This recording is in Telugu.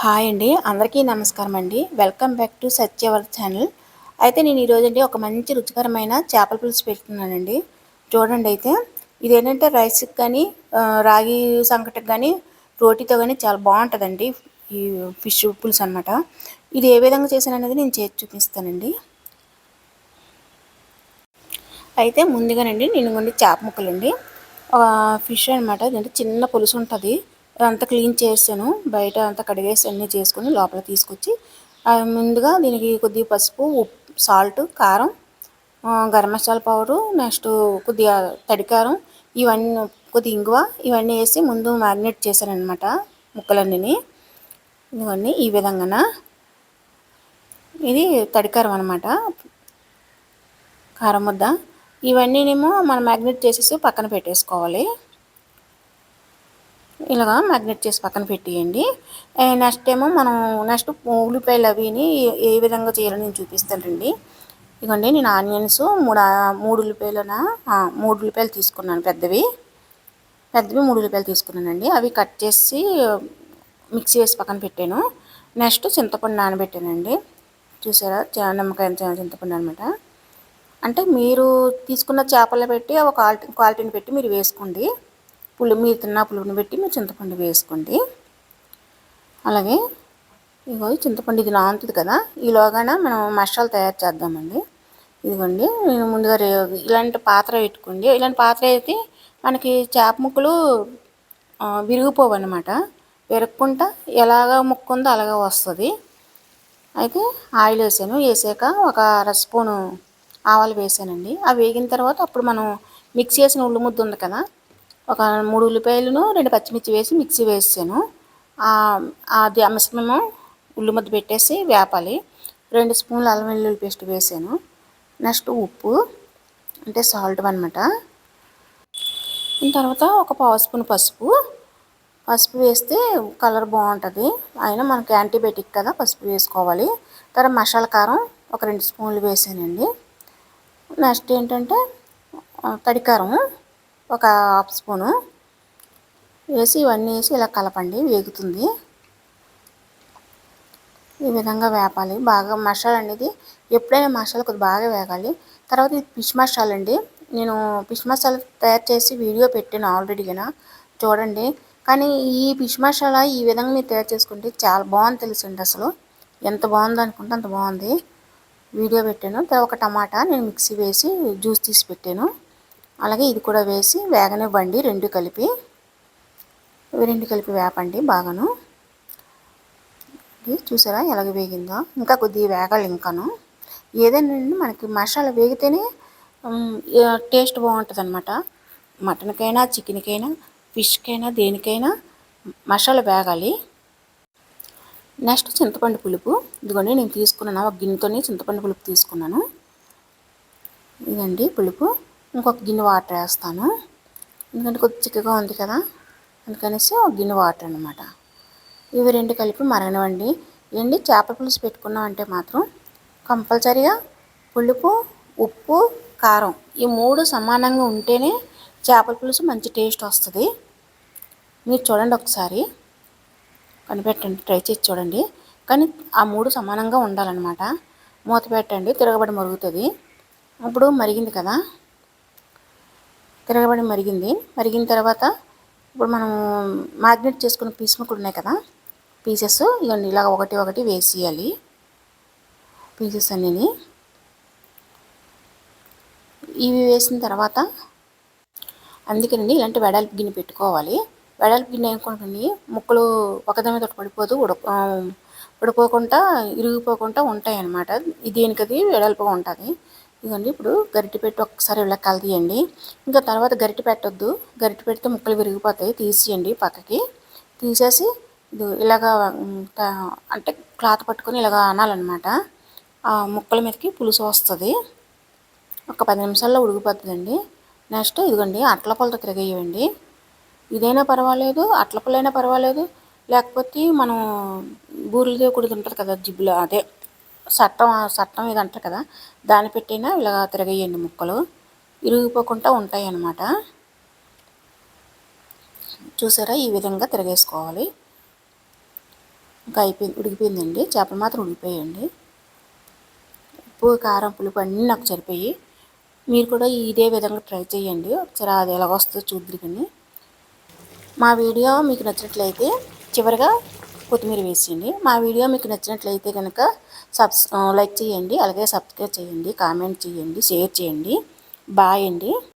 హాయ్ అండి అందరికీ నమస్కారం అండి. Welcome back to సత్యవర్ channel. అయితే నేను ఈరోజు అండి ఒక మంచి రుచికరమైన చేపల పులుసు పెడుతున్నానండి. చూడండి అయితే ఇదేంటంటే రైస్కి కానీ రాగి సంకటకి కానీ రోటీతో కానీ చాలా బాగుంటుందండి ఈ ఫిష్ పులుసు అనమాట ఇది ఏ విధంగా చేశాను అనేది నేను చేసి చూపిస్తానండి. అయితే ముందుగానండి నేను కొన్ని చేప ముక్కలండి. ఫిష్ అనమాట ఇదంటే చిన్న పులుసు ఉంటుంది. అంతా క్లీన్ చేసాను. బయట అంతా కడిగేసి అన్నీ చేసుకుని లోపల తీసుకొచ్చి ముందుగా దీనికి కొద్దిగా పసుపు ఉప్పు సాల్ట్ కారం గరం మసాలా పౌడరు నెక్స్ట్ కొద్దిగా తడికారం ఇవన్నీ కొద్ది ఇంగువ ఇవన్నీ వేసి ముందు మ్యారినేట్ చేశాను అనమాట ముక్కలన్నీ ఇవన్నీ ఈ విధంగా ఇది తడికారం అనమాట కారం ముద్ద. ఇవన్నీనేమో మనం మ్యాగ్నెట్ చేసేసి పక్కన పెట్టేసుకోవాలి. ఇలాగా మ్యాగ్నెట్ చేసి పక్కన పెట్టేయండి. నెక్స్ట్ ఏమో మనం నెక్స్ట్ ఉల్లిపాయలు అవిని ఏ విధంగా చేయాలో నేను చూపిస్తానండి ఇదిగోండి నేను ఆనియన్స్ మూడు మూడు ఉల్లిపాయలన మూడు ఉల్లిపాయలు తీసుకున్నాను పెద్దవి. పెద్దవి మూడు ఉల్లిపాయలు తీసుకున్నానండి. అవి కట్ చేసి మిక్సీ వేసి పక్కన పెట్టాను. నెక్స్ట్ చింతపండు నానబెట్టానండి. చూసారా? నిమ్మకాయ చింతపండు అనమాట అంటే మీరు తీసుకున్న చేపలు పెట్టి ఒక క్వాలిటీని పెట్టి మీరు వేసుకోండి. పులి మీరు తిన్న పులుపుని పెట్టి మీరు చింతపండు వేసుకోండి. అలాగే ఇగో చింతపండు ఇది నాంతుంది కదా ఈలోగాన మనం మసాలా తయారు చేద్దామండి. ఇదిగోండి నేను ముందుగా ఇలాంటి పాత్ర పెట్టుకోండి. ఇలాంటి పాత్ర అయితే మనకి చేప ముక్కలు విరిగిపోవు అనమాట విరగకుండా ఎలాగ ముక్క ఉందో అలాగే వస్తుంది. అయితే ఆయిల్ వేసాను. వేసాక ఒక అర స్పూను ఆవాలు వేసానండి. అవి వేగిన తర్వాత అప్పుడు మనం మిక్స్ చేసిన ఉల్లి ముద్ద ఉంది కదా ఒక మూడు ఉల్లిపాయలను రెండు పచ్చిమిర్చి వేసి మిక్సీ వేసాను అది మిశ్రమము ఉల్లి ముద్ద పెట్టేసి వేపాలి. రెండు స్పూన్లు అల్లం వెల్లుల్లి పేస్ట్ వేసాను. నెక్స్ట్ ఉప్పు అంటే సాల్ట్ అనమాట తర్వాత ఒక పావు స్పూన్ పసుపు. పసుపు వేస్తే కలర్ బాగుంటుంది. అయినా మనకి యాంటీబయాటిక్ కదా పసుపు వేసుకోవాలి. తర్వాత మసాలా కారం ఒక రెండు స్పూన్లు వేసానండి. నెక్స్ట్ ఏంటంటే తడికారం ఒక హాఫ్ స్పూను. వేసి ఇవన్నీ వేసి ఇలా కలపండి వేగుతుంది. ఈ విధంగా వేపాలి. బాగా మసాలా అనేది ఎప్పుడైనా మసాలా కొద్దిగా బాగా వేగాలి. తర్వాత ఇది ఫిష్ మసాలా అండి. నేను ఫిష్ మసాలా తయారు చేసి వీడియో పెట్టాను ఆల్రెడీగా చూడండి. కానీ ఈ ఫిష్ మసాలా ఈ విధంగా మీరు తయారు చేసుకుంటే చాలా బాగుంది తెలుసండి అసలు. ఎంత బాగుంది అనుకుంటే అంత బాగుంది. వీడియో పెట్టాను. ఒక టమాటా నేను మిక్సీ వేసి జ్యూస్ తీసి పెట్టాను. అలాగే ఇది కూడా వేసి వేగనివ్వండి రెండు కలిపి ఇవి రెండు కలిపి వేపండి బాగాను. ఇది చూసారా ఎలాగ వేగిందో? ఇంకా కొద్దిగా వేగాలి ఇంకాను. ఏదైనా మనకి మసాలా వేగితేనే టేస్ట్ బాగుంటుంది అనమాట మటన్కైనా చికెన్కైనా ఫిష్కైనా దేనికైనా మసాలా వేగాలి. నెక్స్ట్ చింతపండు పులుపు. ఇదిగోండి నేను తీసుకున్నాను ఒక గిన్నెతోనే చింతపండు పులుపు తీసుకున్నాను. ఇదండి పులుపు. ఇంకొక గిన్నె వాటర్ వేస్తాను. ఎందుకంటే కొద్ది చిక్కగా ఉంది కదా అందుకనేసి ఒక గిన్నె వాటర్ అనమాట ఇవి రెండు కలిపి మరగనివ్వండి. ఏంటి చేపల పులుసు పెట్టుకున్నామంటే మాత్రం కంపల్సరీగా పులుపు ఉప్పు కారం ఈ మూడు సమానంగా ఉంటేనే చేపల పులుసు మంచి టేస్ట్ వస్తుంది. మీరు చూడండి ఒకసారి. కనిపెట్టండి ట్రై చేసి చూడండి. కానీ ఆ మూడు సమానంగా ఉండాలన్నమాట. మూత పెట్టండి తిరగబడి మరుగుతుంది. ఇప్పుడు మరిగింది కదా. తిరగబడి మరిగింది. మరిగిన తర్వాత ఇప్పుడు మనం మ్యాగ్నెట్ చేసుకున్న పీస్ ముక్కలు ఉన్నాయి కదా? పీసెస్ ఇవన్నీ ఇలాగ ఒకటి ఒకటి వేసేయాలి. పీసెస్ అన్నీ ఇవి వేసిన తర్వాత అందుకేనండి ఇలాంటి వెడల్పు గిన్నె పెట్టుకోవాలి. వెడల్పు గిన్నె అనుకోండి ముక్కలు ఒకదాని మీద పడిపోదు ఉడక ఉడిపోకుండా ఇరిగిపోకుండా ఉంటాయి అన్నమాట దేనికది? వెడల్పుగా ఉంటుంది. ఇదిగోండి ఇప్పుడు గరిటె పెట్టి ఒకసారి ఇలా కలదీయండి ఇంకా తర్వాత గరిటె పెట్టొద్దు గరిటె పెడితే ముక్కలు విరిగిపోతాయి. తీసేయండి పక్కకి. తీసేసి ఇది ఇలాగా అంటే క్లాత్ పట్టుకొని ఇలాగ అనాలన్నమాట. ఆ ముక్కల మీదకి పులుసు వస్తుంది. ఒక పది నిమిషాల్లో ఉడికిపోతుందండి. నెక్స్ట్ ఇదిగోండి అట్ల పొలతో తిరగేయండి. ఇదైనా పర్వాలేదు అట్ల పుల్లైనా పర్వాలేదు. లేకపోతే మనం బూరెలతో కూడా ఉంటుంది కదా జిబ్బులు అదే. చట్టం చట్టం ఇది అంటారు కదా దాన్ని పెట్టినా ఇలా తిరగేయండి ముక్కలు. ఇరిగిపోకుండా ఉంటాయి అన్నమాట చూసారా? ఈ విధంగా తిరగేసుకోవాలి. ఇంకా అయిపోయింది ఉడికిపోయిందండి. చేపలు మాత్రం ఉడికిపోయాయండి. ఉప్పు కారం పులుపు అన్నీ నాకు సరిపోయి. మీరు కూడా ఇదే విధంగా ట్రై చేయండి. ఒకసారి అది ఎలా వస్తుందో చూద్దరు కానీ. మా వీడియో మీకు నచ్చినట్లయితే చివరిగా కొత్తిమీర వేసేయండి. మా వీడియో మీకు నచ్చినట్లయితే కనుక సబ్స్ లైక్ చేయండి అలాగే సబ్స్క్రైబ్ చేయండి కామెంట్ చేయండి షేర్ చేయండి. బాయ్ అండి.